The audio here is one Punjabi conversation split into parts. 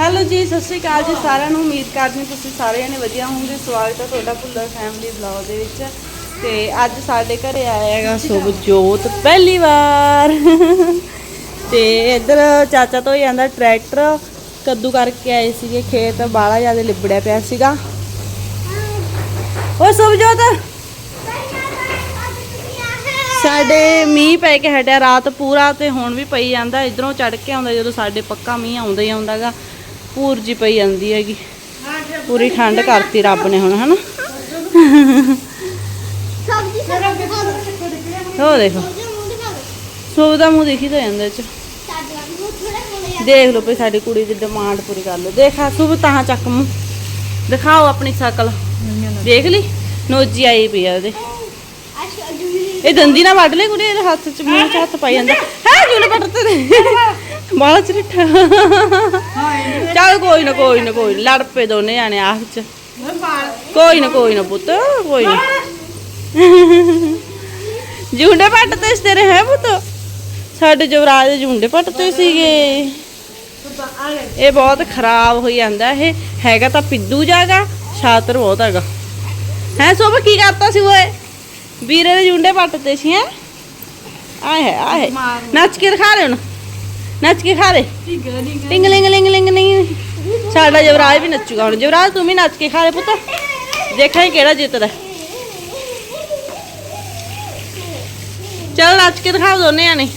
ਹੈਲੋ ਜੀ, ਸਤਿ ਸ਼੍ਰੀ ਅਕਾਲ ਜੀ ਸਾਰਿਆਂ ਨੂੰ। ਉਮੀਦ ਕਰਦੇ ਹਾਂ ਤੁਸੀਂ ਸਾਰਿਆਂ ਨੇ ਵਧੀਆ ਹੋਵੋਗੇ। ਸਵਾਗਤ ਹੈ ਤੁਹਾਡਾ ਭੁੱਲਰ ਫੈਮਿਲੀ ਬਲੌਗ ਦੇ ਵਿੱਚ। ਤੇ ਅੱਜ ਸਾਡੇ ਘਰੇ ਆਇਆ ਹੈਗਾ ਸੁਭਜੋਤ ਪਹਿਲੀ ਵਾਰ। ਤੇ ਇੱਧਰ ਚਾਚਾ ਤੋਂ ਹੀ ਆਂਦਾ ਟਰੈਕਟਰ। ਕੱਦੂ ਕਰਕੇ ਆਏ ਸੀਗੇ ਖੇਤ ਬਾਲਾ ਜ਼ਿਆਦਾ ਲਿਬੜਿਆ ਪਿਆ ਸੀਗਾ। ਓ ਸੁਭਜੋਤ ਸਾਡੇ ਮੀਂਹ ਪੈ ਕੇ ਹਟਿਆ, ਰਾਤ ਪੂਰਾ ਤੇ ਹੁਣ ਵੀ ਪਈ ਜਾਂਦਾ। ਇਧਰੋਂ ਚੜ ਕੇ ਆਉਂਦਾ ਜਦੋਂ ਸਾਡੇ ਪੱਕਾ ਮੀਂਹ ਆਉਂਦਾ ਹੀ ਆਉਂਦਾਗਾ ਪੂਰ ਜੀ ਪਈ ਜਾਂਦੀ ਹੈਗੀ। ਪੂਰੀ ਠੰਡ ਕਰਤੀ ਰੱਬ ਨੇ ਹੁਣ ਹਨਾ? ਸਬਜ਼ੀ ਸਬਜ਼ੀ ਹੋ ਦੇਖੋ। ਸੋ ਦਾ ਮੂੰਹ ਦੇਖੀ ਤਾਂ ਜਾਂਦਾ ਚ। ਦੇਖ ਲਓ ਭਈ ਸਾਡੀ ਕੁੜੀ ਦੀ ਡਿਮਾਂਡ ਪੂਰੀ ਕਰ ਲਓ। ਦੇਖਾ ਸੁਭ ਤਾਂ ਚੱਕ ਮੂੰਹ। ਦਿਖਾਓ ਆਪਣੀ ਸ਼ਕਲ। ਦੇਖ ਲਈ? ਨੋਜੀ ਆਈ ਪਈ ਆ ਉਹਦੇ। ਇਹ ਦੰਦੀ ਨਾ ਵੱਢ ਲੈ ਕੁੜੀ ਇਹਦੇ ਹੱਥ ਚ ਮੂੰਹ ਚ ਹੱਥ ਪਾਈ ਜਾਂਦਾ। ਹੈ ਜੂਨ ਪੱਟ ਤੇ ਬਾਲਾ ਚਿੱਠਾ ਚੱਲ ਕੋਈ ਨਾ ਕੋਈ ਨਾ ਕੋਈ ਨਾ ਲੜ ਪਏ ਦੋਨੇ ਜਾਣੇ ਆਖ ਚ। ਕੋਈ ਨਾ ਕੋਈ ਨਾ ਪੁੱਤ ਕੋਈ ਨਾ। ਜੁੰਡੇ ਪੱਟ ਤੇ ਤੇਰੇ ਹੈ ਪੁੱਤ? ਸਾਡੇ ਜਵਰਾਜ ਦੇ ਜੁੰਡੇ ਪੱਟ ਤੇ ਸੀਗੇ। ਇਹ ਬਹੁਤ ਖਰਾਬ ਹੋਈ ਜਾਂਦਾ ਇਹ ਹੈਗਾ ਤਾਂ ਪਿੱਦੂ ਜਾਗਾ ਛਾਤਰ ਬਹੁਤ ਹੈਗਾ। ਹੈ ਸੋਭ ਕੀ ਕਰਤਾ ਸੀ ਓਏ? ਵੀਰੇ ਦੇ ਜੁੰਡੇ ਪੱਟ ਤੇ ਸੀ ਹੈ? ਆਏ ਹੈ ਆਏ ਨੱਚ ਕੇ ਦਿਖਾ ਦੇ ਹੁਣ। ਨੱਚ ਕੇ ਖਾ ਦੇ। ਟਿੰਗ ਲਿੰਗ ਲਿੰਗ ਲਿੰਗ ਨਹੀਂ ਸਾਡਾ ਜਵਰਾਜ ਵੀ ਨੱਚੂਗਾ ਹੁਣ। ਜਵਰਾਜ ਤੂੰ ਵੀ ਨੱਚ ਕੇ ਖਾ ਦੇ ਪੁੱਤ। ਦੇਖਾਂ ਕਿਹੜਾ ਜਿੱਤਦਾ। ਚੱਲ ਨੱਚ ਕੇ ਦਿਖਾ ਦੋਨੇ ਆਣੇ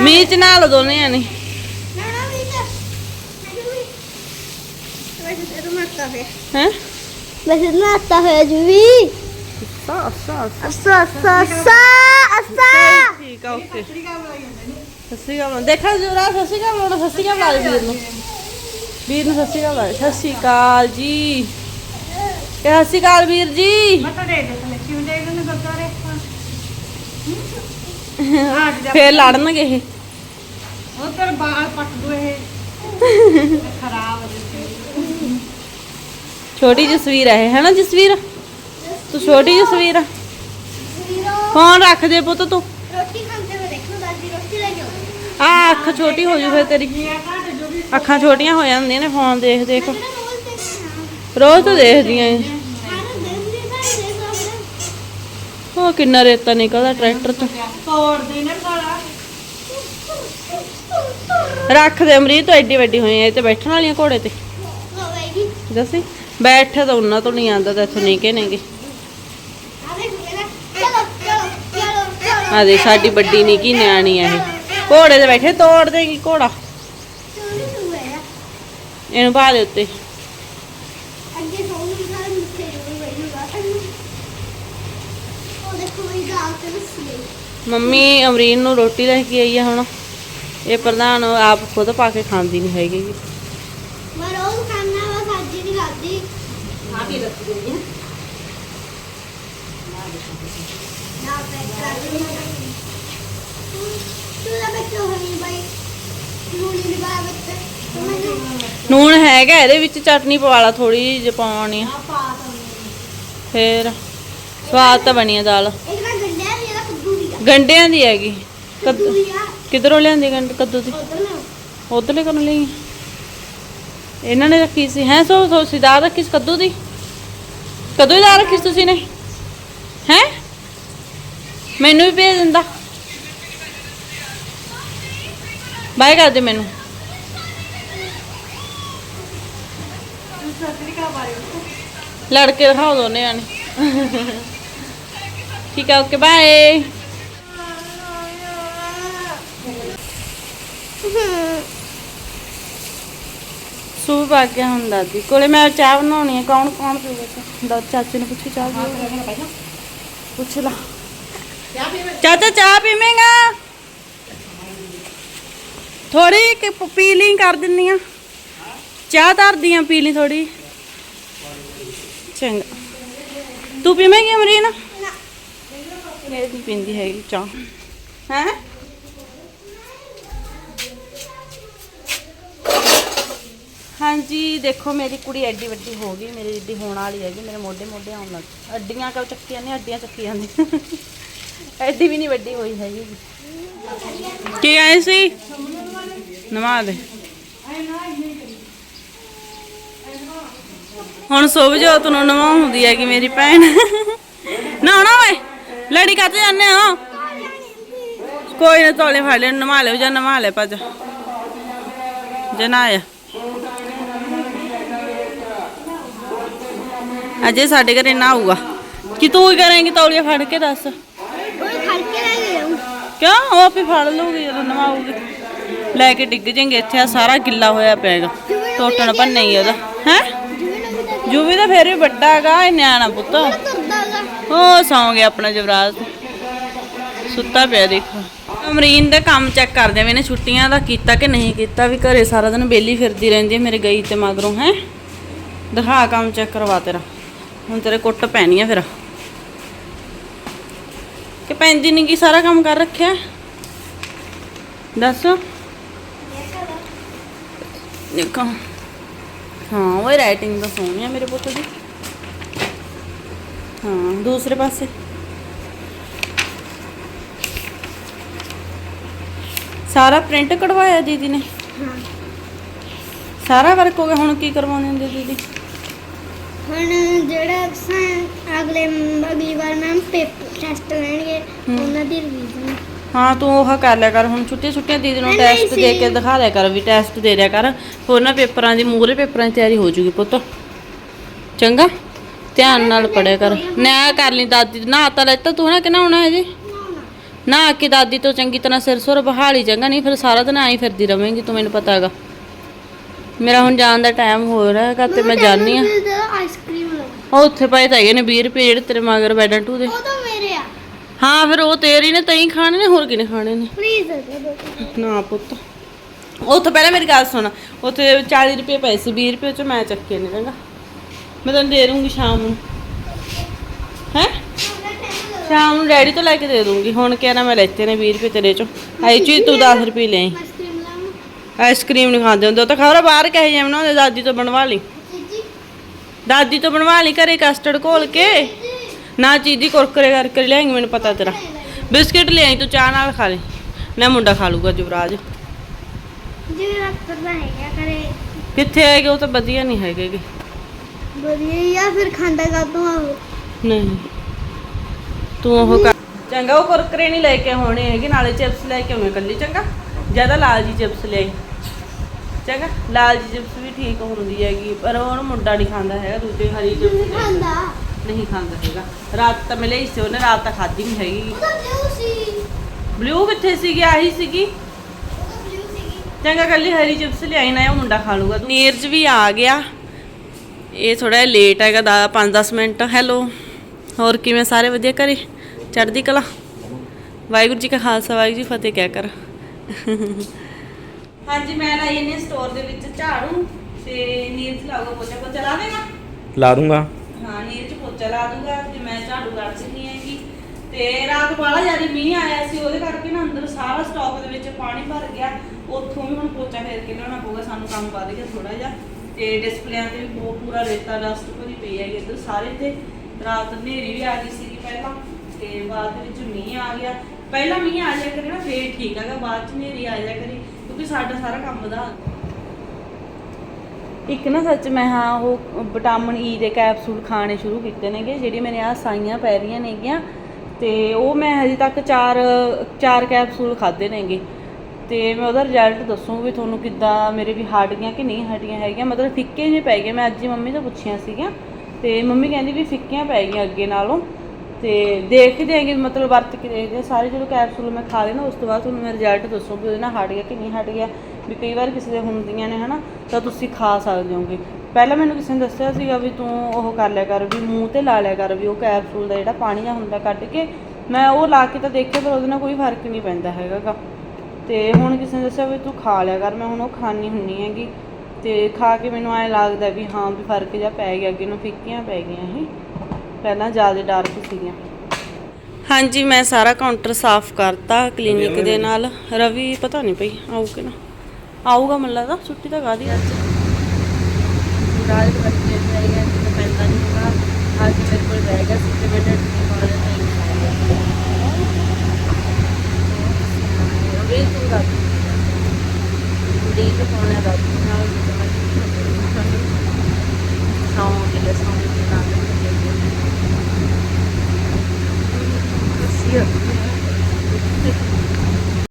ਮੀਂਹ ਚ ਨਾਲ ਦੋਨੇ ਆਣੇ ਹੈ? ਵੈਸੇ ਨਾ ਆਤਾ ਹੈ ਜੂਵੀ ਸਾ ਸਾ ਅਸਾ ਅਸਾ ਅਸਾ ਅਸਾ ਠੀਕ ਆ ਓਕੇ ਸਤਿ ਸ਼੍ਰੀ ਅਕਾਲ ਦੇਖਾ ਜਰਾ ਸਤਿ ਸ਼੍ਰੀ ਅਕਾਲ ਬੋਲੋ ਸਤਿ ਸ਼੍ਰੀ ਅਕਾਲ ਬੁਲਾ ਦੇ ਵੀਰ ਨੂੰ ਵੀਰ ਨੂੰ ਸਤਿ ਸ਼੍ਰੀ ਅਕਾਲ ਬੁਲਾ ਦੇ। ਸਤਿ ਸ਼੍ਰੀ ਅਕਾਲ ਜੀ ਤੇ ਸਤਿ ਸ਼੍ਰੀ ਅਕਾਲ ਵੀਰ ਜੀ ਫੇਰ ਲੜਨਗੇ ਇਹ ਛੋਟੀ ਜਸਵੀਰ ਹੈ ਹੈ ਨਾ ਜਸਵੀਰ? ਤੂੰ ਛੋਟੀ ਜਸਵੀਰ ਆ। ਫੋਨ ਰੱਖ ਦੇ ਪੁੱਤ ਤੂੰ? ਰੋਟੀ ਖਾਂਦੇ ਹੋਏ ਦੇਖੋ ਦਾਦੀ ਰੋਟੀ ਲੈ ਜਾਓ ਆ ਅੱਖ ਛੋਟੀ ਹੋ ਜੂ ਫੇਰ ਤੇਰੀ। ਅੱਖਾਂ ਛੋਟੀਆਂ ਹੋ ਜਾਂਦੀਆਂ ਨੇ ਫੋਨ ਦੇਖ ਦੇਖ। ਨਾ ਰੋਜ਼ ਤਾਂ ਦੇਖਦੀਆਂ ਦੇ ਦੇ ਦੇ ਸਾਰੇ ਉਹ ਕਿੰਨਾ ਰੇਤਾ ਨਿਕਲਦਾ ਟਰੈਕਟਰ ਤੋਂ। ਰੱਖ ਦੇ ਅਮਰੀਤ ਤੋਂ ਐਡੀ ਵੱਡੀ ਹੋਈ ਐ ਇਹ ਤੇ ਬੈਠਣ ਵਾਲੀਆਂ ਘੋੜੇ ਤੇ। ਦੱਸੀ। ਬੈਠੇ ਤਾਂ ਉਹਨਾਂ ਤੋਂ ਨਹੀਂ ਆਂਦਾ ਤਾਂ ਇੱਥੋਂ ਨਹੀਂ ਨੇਗੇ। ਆ ਦੇ ਸਾਡੀ ਵੱਡੀ ਨਿੱਕੀ ਨਿਆਣੀ ਆ ਇਹ। ਘੋੜੇ ਤੇ ਬੈਠੇ, ਤੋੜ ਦੇਗੀ ਘੋੜਾ। ਇਹਨੂੰ ਪਾ ਦੇ ਉੱਤੇ। ਮੰਮੀ ਅਮਰੀਨ ਨੂੰ ਰੋਟੀ ਲੈ ਕੇ ਆਈ ਆ ਹੁਣ। ਇਹ ਪ੍ਰਧਾਨ ਆਪ ਖੁਦ ਪਾ ਕੇ ਖਾਂਦੀ ਨਹੀਂ ਹੈਗੀ ਗੀ। ਮੈਂ ਰੋਜ਼ ਖਾਣਾ ਵਾ ਸਬਜ਼ੀ ਨਹੀਂ ਖਾਦੀ ਬੱਚੇ ਤੂੰ ਮੈਨੂੰ ਨੂਣ ਹੈਗਾ ਇਹਦੇ ਵਿੱਚ ਚਟਨੀ ਪਵਾ ਲਾ ਥੋੜੀ ਜਿਹੀ ਪਾਉਣੀ। ਫੇਰ ਸਵਾਦ ਤਾਂ ਬਣੀ ਆ ਦਾਲ। ਗੰਡਿਆ ਦੀ ਹੈਗੀ। ਕਿਧਰੋਂ ਲਿਆਂਦੀ ਗੰਡ ਕੱਦੂ ਦੀ? ਉਧਰਲੇ ਕਰਨ ਲਈ। ਇਹਨਾਂ ਨੇ ਰੱਖੀ ਸੀ। ਹੈ ਸੋ ਸੋ ਸਿਦਾਰ ਰੱਖੀ ਸੀ ਕੱਦੂ ਦੀ? ਕਦੋਂ ਦੀ ਦਾਲ ਰੱਖੀ ਸੀ ਤੁਸੀਂ ਨੇ? ਹੈ? ਮੈਨੂੰ ਵੀ ਭੇਜ ਦਿੰਦਾ। ਬਾਏ ਕਰ ਦੇ ਮੈਨੂੰ। ਲੜ ਕੇ ਦਿਖਾਓ ਦੋਨੇ ਆਣੇ ਠੀਕ ਹੈ ਓਕੇ, ਬਾਏ। ਸੂਪ ਆ ਗਿਆ ਹੁਣ ਦਾਦੀ ਕੋਲੇ। ਮੈਂ ਚਾਹ ਬਣਾਉਣੀ ਹੈ ਕੌਣ ਕੌਣ ਪੀਵੇਗਾ ਦਾ ਚਾਚੇ ਨੂੰ ਪੁੱਛੀ ਚਾਹ ਪੀਵੇਗਾ ਪੁੱਛ ਲਾ। ਚਾਚਾ ਚਾਹ ਪੀਵੇਂਗਾ? ਥੋੜੀ ਕਿ ਪੀਲਿੰਗ ਕਰ ਦਿੰਨੀ ਆ। ਚਾਹ ਧਰਦੀ ਆ ਪੀਲੀ ਥੋੜੀ ਚੰਗਾ। ਤੂੰ ਪੀਵੇਂਗੀ ਅਮਰੀਨ? ਇਹ ਨਹੀਂ ਪੀਂਦੀ ਹੈਗੀ ਚਾਹ। ਹੈ? ਹਾਂਜੀ, ਦੇਖੋ ਮੇਰੀ ਕੁੜੀ ਐਡੀ ਵੱਡੀ ਹੋ ਗਈ, ਮੇਰੀ ਜਿੱਡੀ ਹੋਣ ਵਾਲੀ ਹੈਗੀ, ਮੇਰੇ ਮੋਢੇ ਮੋਢੇ ਆਉਣ ਲੱਗ ਅੱਡੀਆਂ ਕਾ ਚੱਕੀ ਜਾਂਦੀਆਂ, ਅੱਡੀਆਂ ਚੱਕੀ ਜਾਂਦੀਆਂ। ਐਡੀ ਵੀ ਨਹੀਂ ਵੱਡੀ ਹੋਈ ਹੈਗੀ। ਕੀ ਆਏ ਸੀ? ਨਵਾ ਦੇ। ਹੁਣ ਸੁਭ ਜੋਤ ਨੂੰ ਨਵਾਉਂਦੀ ਹੈਗੀ ਮੇਰੀ ਭੈਣ। ਨਾ ਨਾ ਓਏ? ਲੜੀ ਕਾਤੇ ਜਾਂਦੇ ਹੋ? ਕੋਈ ਨਾ ਤੋਲੇ ਫੜ ਲੈ, ਨਵਾ ਲਿਓ ਜਾਂ ਨਵਾ ਲੈ ਭੱਜ। ਜਨਾਇਆ ਅਜੇ ਸਾਡੇ ਘਰੇ ਨਾ ਆਊਗਾ। ਕਿ ਤੂੰ ਹੀ ਕਰੇਂਗੀ ਤੌਲੀਆ ਫੜ ਕੇ ਦੱਸ। ਕਿਉਂ? ਉਹ ਆਪੇ ਫੜ ਲਊਗੀ ਜਦੋਂ ਨਵਾਊਗੀ ਲੈ ਕੇ ਡਿੱਗ ਜਾਏਂਗੇ ਇੱਥੇ ਆ ਸਾਰਾ ਗਿੱਲਾ ਹੋਇਆ ਪਿਆਗਾ। ਟੋਟਣ ਭੰਨੇ ਹੀ ਉਹਦਾ। ਹੈ? ਜਿਵੇਂ ਤਾਂ ਫੇਰ ਵੀ ਵੱਡਾ ਹੈਗਾ ਇਹ ਨਿਆਣਾ ਪੁੱਤ। ਉਹ ਸੌਂ ਗਿਆ ਆਪਣਾ ਜਵਰਾਜ। ਸੁੱਤਾ ਪਿਆ ਦੇਖੋ। ਅਮਰੀਨ ਦਾ ਕੰਮ ਚੈੱਕ ਕਰਦੇ ਵੀ ਇਹਨੇ ਛੁੱਟੀਆਂ ਦਾ ਕੀਤਾ ਕਿ ਨਹੀਂ ਕੀਤਾ ਵੀ ਘਰੇ ਸਾਰਾ ਦਿਨ ਬੇਲੀ ਫਿਰਦੀ ਰਹਿੰਦੀ ਹੈ ਮੇਰੇ ਗਈ ਤੇ ਮਗਰੋਂ ਹੈ? ਦਿਖਾ ਕੰਮ ਚੈੱਕ ਕਰਵਾ ਤੇਰਾ। ਹੁਣ ਤੇਰੇ ਕੁੱਟ ਪੈਣੀ ਆ ਫਿਰ। ਕਿ ਪੈਂਦੀ ਨਹੀਂ ਕੀ ਸਾਰਾ ਕੰਮ ਕਰ ਰੱਖਿਆ? ਦੱਸ। ਦੇਖੋ। ਹਾਂ ਉਹ ਰਾਈਟਿੰਗ ਦਾ ਸੋਹਣੀ ਆ ਮੇਰੇ ਪੁੱਤ ਦੀ। ਹਾਂ ਦੂਸਰੇ ਪਾਸੇ। ਸਾਰਾ ਪ੍ਰਿੰਟ ਕਢਵਾਇਆ ਦੀਦੀ ਨੇ? ਹਾਂ। ਸਾਰਾ ਵਰਕ ਹੋ ਗਿਆ ਹੁਣ ਕੀ ਕਰਵਾਉਂਦੇ ਹੁੰਦੇ ਦੀਦੀ? ਹੁਣ ਜਿਹੜਾ ਅਸਾਂ ਅਗਲੇ ਅਗਲੀ ਵਾਰ ਮੈਮ ਪੇਪਰ ਟੈਸਟ ਲੈਣਗੇ ਉਹਨਾਂ ਦੀ ਰਿਵੀਜ਼ਨ ਹਾਂ ਤੂੰ ਉਹ ਕਰ ਲਿਆ ਕਰ ਹੁਣ ਛੁੱਟੀਆਂ ਛੁੱਟੀਆਂ ਦੀਦੀ ਨੂੰ ਨਹੀਂ, ਟੈਸਟ ਦੇ ਸੀ। ਕੇ ਦਿਖਾ ਲਿਆ ਕਰ ਵੀ ਟੈਸਟ ਦੇ ਦਿਆ ਕਰ। ਹੋਰ ਨਾ ਪੇਪਰਾਂ ਦੀ ਮੂਹਰੇ ਪੇਪਰਾਂ ਦੀ ਤਿਆਰੀ ਹੋ ਜੂਗੀ ਪੁੱਤ। ਚੰਗਾ? ਧਿਆਨ ਨਾਲ ਪੜਿਆ ਕਰ। ਨਾ ਕਰ ਲਈ ਦਾਦੀ ਨਾ ਤਾਂ ਲੈਤਾ ਤੂੰ ਨਾ ਕਿਨਾ ਹੋਣਾ ਹੈ ਜੀ ਨਾ ਕਿ ਦਾਦੀ ਤੋਂ ਚੰਗੀ ਤਰ੍ਹਾਂ ਸਿਰ ਸੁਰ ਬਹਾਲੀ ਚੰਗਾ ਨਹੀਂ ਫਿਰ ਸਾਰਾ ਦਿਨ ਆਈ ਫਿਰਦੀ ਰਵੇਂਗੀ ਤੂੰ ਮੈਨੂੰ ਪਤਾ ਹੈਗਾ। ਮੇਰਾ ਹੁਣ ਜਾਣ ਦਾ ਟਾਈਮ ਹੋ ਰਿਹਾ ਹੈਗਾ ਤੇ ਮੈਂ ਜਾਣੀ ਆ ਆਈਸਕ੍ਰੀਮ ਲਓ। ਉਹ ਉੱਥੇ ਪਏ ਤਾਂ ਹੈਗੇ ਨੇ 20 ਰੁਪਏ ਜਿਹੜੇ ਤੇਰੇ ਮਗਰ ਬੈਡਾਂ ਟੂ ਦੇ। ਉਹ ਤਾਂ ਮੇਰੇ ਆ। ਹਾਂ ਫਿਰ ਉਹ ਤੇਰੀ ਨੇ ਤੈਂ ਖਾਣੇ ਨੇ ਹੋਰ ਕਿਨੇ ਖਾਣੇ ਨੇ? ਪਲੀਜ਼ ਦੇ ਨਾ ਪੁੱਤ। ਉੱਥੇ ਪਹਿਲਾਂ ਮੇਰੀ ਗੱਲ ਸੁਣ। ਉੱਥੇ 40 ਰੁਪਏ ਪਏ ਸੀ 20 ਰੁਪਏ ਚ ਮੈਂ ਚੱਕੇ ਨੇ ਚੰਗਾ ਮੈਂ ਤੈਨੂੰ ਦੇ ਦੂੰਗੀ ਸ਼ਾਮ ਨੂੰ। ਹੈ? ਸ਼ਾਮ ਨੂੰ ਡੈਡੀ ਤੋਂ ਲੈ ਕੇ ਦੇ ਦੂੰਗੀ ਹੁਣ ਕਿਹਾ ਨਾ ਮੈਂ ਲੈਤੇ ਨੇ 20 ਰੁਪਏ ਤੇਰੇ ਚੋਂ। ਆਈ ਚੀ ਤੂੰ 10 ਰੁਪਏ ਲੈ ਆਈ। ਆਈਸਕ੍ਰੀਮ ਲਾਉਂ ਆਈਸਕ੍ਰੀਮ ਨਹੀਂ ਖਾਂਦੇ ਹੁੰਦੇ। ਉਹ ਤਾਂ ਖਬਰ ਬਾਹਰ ਕਹੇ ਜਿਵੇਂ ਬਣਾਉਂਦੇ ਦਾਦੀ ਤੋਂ ਬਣਵਾ ਲਈ। ਚੀਜੀ ਦਾਦੀ ਤੋਂ ਬਣਵਾ ਲਈ ਘਰੇ ਕਸਟਰਡ ਘੋਲ ਕੇ। ਨਾ ਚੀਜ਼ੀ ਕੁਰਕਰੇ ਕਰਕੇ ਲਿਆਏਂਗੇ ਮੈਨੂੰ ਪਤਾ ਤੇਰਾ। ਬਿਸਕਿਟ ਲਿਆਈ ਤੂੰ ਚਾਹ ਨਾਲ ਖਾ ਲੈ। ਨਾ ਮੁੰਡਾ ਖਾ ਲੂਗਾ ਜੁਵਰਾਜ ਕਿੱਥੇ ਹੈਗੇ ਉਹ ਤਾਂ ਵਧੀਆ ਨਹੀਂ ਹੈਗੇ ਗੇ। ਵਧੀਆ ਫਿਰ ਖਾਂਦਾ ਕਾ ਤੂੰ ਆਹੋ ਨਹੀਂ। ਤੂੰ ਉਹ ਕਰ। ਚੰਗਾ ਉਹ ਕੁਰਕਰੇ ਨਹੀਂ ਲੈ ਕੇ ਹੋਣੇ ਹੈਗੇ ਨਾਲੇ ਚਿਪਸ ਲੈ ਕੇ ਆਉਣੇ ਕੱਲੀ ਚੰਗਾ? ਜ਼ਿਆਦਾ ਲਾਲ ਜੀ ਚਿਪਸ ਲੈ ਆਈ। ਚੰਗਾ ਲਾਲ ਜੀ ਚਿਪਸ ਵੀ ਠੀਕ ਹੁੰਦੀ ਹੈਗੀ ਪਰ ਉਹ ਮੁੰਡਾ ਨਹੀਂ ਖਾਂਦਾ ਹੈਗਾ ਦੂਜੇ ਹਰੀ ਚਿਪਸ। ਖਾਂਦਾ। ਨਹੀਂ ਖਾਂਦਾ ਹੈਗਾ। ਰਾਤ ਤਾਂ ਮਿਲੇ ਸੀ ਉਹਨੇ ਰਾਤ ਤਾਂ ਖਾਧੀ ਨਹੀਂ ਹੈਗੀ। ਬਲੂ ਸੀ। ਬਲੂ ਕਿੱਥੇ ਸੀਗੀ? ਆਹੀ ਸੀਗੀ। ਚੰਗਾ ਕੱਲੀ ਹਰੀ ਚਿਪਸ ਲਿਆਈ ਨਾ ਉਹ ਮੁੰਡਾ ਖਾ ਲੂਗਾ। ਨੀਰਜ ਵੀ ਆ ਗਿਆ। ਇਹ ਥੋੜਾ ਲੇਟ ਹੈਗਾ ਦਾ 5-10 ਮਿੰਟ। ਹੈਲੋ ਹੋਰ ਕਿਵੇਂ ਸਾਰੇ ਵਧੀਆ ਘਰੇ? ਚੜ੍ਹਦੀ ਕਲਾ? ਵਾਹਿਗੁਰੂ ਜੀ ਕਾ ਖਾਲਸਾ ਵਾਹਿਗੁਰੂ ਜੀ ਫਤਿਹ ਕਹਿ ਕਰ? ਹਾਂਜੀ ਮੈਂ ਲਾਈ ਇਹਨੇ ਸਟੋਰ ਦੇ ਵਿੱਚ ਝਾੜੂ ਤੇ ਨੀਰਜ ਲਾਊਗਾ ਪੋਚਾ। ਪੋਚਾ ਲਾ ਦੇਗਾ ਲਾ ਦੂੰਗਾ। ਹਾਂ ਨੀਰਜ ਪੋਚਾ ਲਾ ਦੂਗਾ ਤੇ ਮੈਂ ਝਾੜੂ ਕਰ ਚੁੱਕੀ ਹੈਗੀ ਤੇ ਰਾਤ ਬਾਲਾ ਜ਼ਿਆਦਾ ਮੀਂਹ ਆਇਆ ਸੀ ਉਹਦੇ ਕਰਕੇ ਨਾ ਅੰਦਰ ਸਾਰਾ ਸਟਾਕ ਦੇ ਵਿੱਚ ਪਾਣੀ ਭਰ ਗਿਆ। ਉੱਥੋਂ ਵੀ ਹੁਣ ਪੋਚਾ ਫੇਰ ਕੇ ਲਿਆਉਣਾ ਪਊਗਾ ਸਾਨੂੰ ਕੰਮ ਵੱਧ ਗਿਆ ਥੋੜਾ ਜਿਹਾ। ਤੇ ਡਿਸਪਲਿਆਂ ਤੇ ਵੀ ਬਹੁਤ ਪੂਰਾ ਰੇਤਾ ਡਸਟ ਭਰੀ ਪਈ ਹੈਗੀ ਇੱਧਰ ਸਾਰੇ ਤੇ। ਰਾਤ ਹਨੇਰੀ ਵੀ ਆ ਗਈ ਸੀਗੀ ਪਹਿਲਾਂ ਤੇ ਬਾਅਦ ਵਿੱਚ ਮੀਂਹ ਆ ਗਿਆ। ਪਹਿਲਾਂ ਮੀਂਹ ਆ ਜਾਇਆ ਕਰੇ ਨਾ ਫੇਰ ਠੀਕ ਹੈਗਾ। ਬਾਅਦ ਚ ਹਨੇਰੀ ਆ ਜਾਇਆ ਕਰੇ। ਕਿਉਂਕਿ ਸਾਡਾ ਸਾਰਾ ਕੰਮ ਦਾ ਇੱਕ ਨਾ ਸੱਚ ਮੈਂ, ਹਾਂ, ਉਹ ਵਿਟਾਮਿਨ ਈ ਦੇ ਕੈਪਸੂਲ ਖਾਣੇ ਸ਼ੁਰੂ ਕੀਤੇ ਨੇਗੇ, ਜਿਹੜੀ ਮੇਰੇ ਆ ਸਾਈਆਂ ਪੈ ਰਹੀਆਂ ਨੇਗੀਆਂ, ਤੇ ਉਹ ਮੈਂ ਹਜੇ ਤੱਕ ਚਾਰ ਚਾਰ ਕੈਪਸੂਲ ਖਾਦੇ ਨੇਗੇ। ਤੇ ਮੈਂ ਉਹਦਾ ਰਿਜ਼ਲਟ ਦੱਸੂਗੀ ਵੀ ਤੁਹਾਨੂੰ ਕਿੱਦਾਂ ਮੇਰੇ ਵੀ ਹਟ ਗਈਆਂ ਕਿ ਨਹੀਂ ਹਟੀਆਂ ਹੈਗੀਆਂ। ਮਤਲਬ ਫਿੱਕੇ ਜਿਹੇ ਪੈ ਗਏ, ਮੈਂ ਅੱਜ ਹੀ ਮੰਮੀ ਤੋਂ ਪੁੱਛੀਆਂ ਸੀਗੀਆਂ, ਤੇ ਮੰਮੀ ਕਹਿੰਦੀ ਵੀ ਫਿੱਕੀਆਂ ਪੈ ਗਈਆਂ ਅੱਗੇ ਨਾਲੋਂ। ਤੇ ਦੇਖਦੇ ਆਂਗੇ ਮਤਲਬ ਵਰਤ ਕੇ ਦੇਖਦੇ ਹਾਂ। ਸਾਰੇ ਜਦੋਂ ਕੈਪਸੂਲ ਮੈਂ ਖਾ ਲਏ ਨਾ, ਉਸ ਤੋਂ ਬਾਅਦ ਤੁਹਾਨੂੰ ਮੈਂ ਰਿਜ਼ਲਟ ਦੱਸੋ ਵੀ ਉਹਦੇ ਨਾਲ ਹਟ ਗਿਆ ਕਿ ਨਹੀਂ ਹਟ ਗਿਆ। ਵੀ ਕਈ ਵਾਰ ਕਿਸੇ ਦੇ ਹੁੰਦੀਆਂ ਨੇ, ਹਨਾ, ਤਾਂ ਤੁਸੀਂ ਖਾ ਸਕਦੇ ਹੋਗੇ। ਪਹਿਲਾਂ ਮੈਨੂੰ ਕਿਸੇ ਨੇ ਦੱਸਿਆ ਸੀਗਾ ਵੀ ਤੂੰ ਉਹ ਕਰ ਲਿਆ ਕਰ, ਵੀ ਮੂੰਹ ਤੇ ਲਾ ਲਿਆ ਕਰ, ਵੀ ਉਹ ਕੈਪਸੂਲ ਦਾ ਜਿਹੜਾ ਪਾਣੀ ਆ ਹੁੰਦਾ ਕੱਢ ਕੇ, ਮੈਂ ਉਹ ਲਾ ਕੇ ਤਾਂ ਦੇਖਿਆ, ਪਰ ਉਹਦੇ ਨਾਲ ਕੋਈ ਫ਼ਰਕ ਨਹੀਂ ਪੈਂਦਾ ਹੈਗਾ ਗਾ ਤੇ ਹੁਣ ਕਿਸੇ ਨੇ ਦੱਸਿਆ ਵੀ ਤੂੰ ਖਾ ਲਿਆ ਕਰ, ਮੈਂ ਹੁਣ ਉਹ ਖਾਣੀ ਹੁੰਨੀ ਹੈਗੀ। ਤੇ ਖਾ ਕੇ ਮੈਨੂੰ ਐਂ ਲੱਗਦਾ ਵੀ ਹਾਂ, ਵੀ ਫ਼ਰਕ ਜਿਹਾ ਪੈ ਗਿਆ, ਅੱਗੇ ਨੂੰ ਫਿੱਕੀਆਂ ਪੈ ਗਈਆਂ ਇਹ। ਪਹਿਲਾਂ ਜ਼ਿਆਦਾ ਡਾਰਕ ਸੀਗੀਆਂ। ਹਾਂਜੀ ਮੈਂ ਸਾਰਾ ਕਾਊਂਟਰ ਸਾਫ਼ ਕਰਤਾ ਕਲੀਨਿਕ ਦੇ ਨਾਲ। ਰਵੀ ਪਤਾ ਨਹੀਂ ਪਈ ਆਊ ਕਿ ਨਾ। ਆਊਗਾ ਮੈਨੂੰ ਲੱਗਦਾ ਛੁੱਟੀ ਤਾਂ ਕਾਦੀ ਅੱਜ। ਰਾਜ ਬੱਚੇ ਰਹਿ ਗਿਆ ਤੇ ਪੈਂਦਾ ਨਹੀਂ ਹੋਣਾ। ਅੱਜ ਮੇਰੇ ਕੋਲ ਰਹਿ ਗਿਆ ਸੀ ਤੇ ਮੈਂ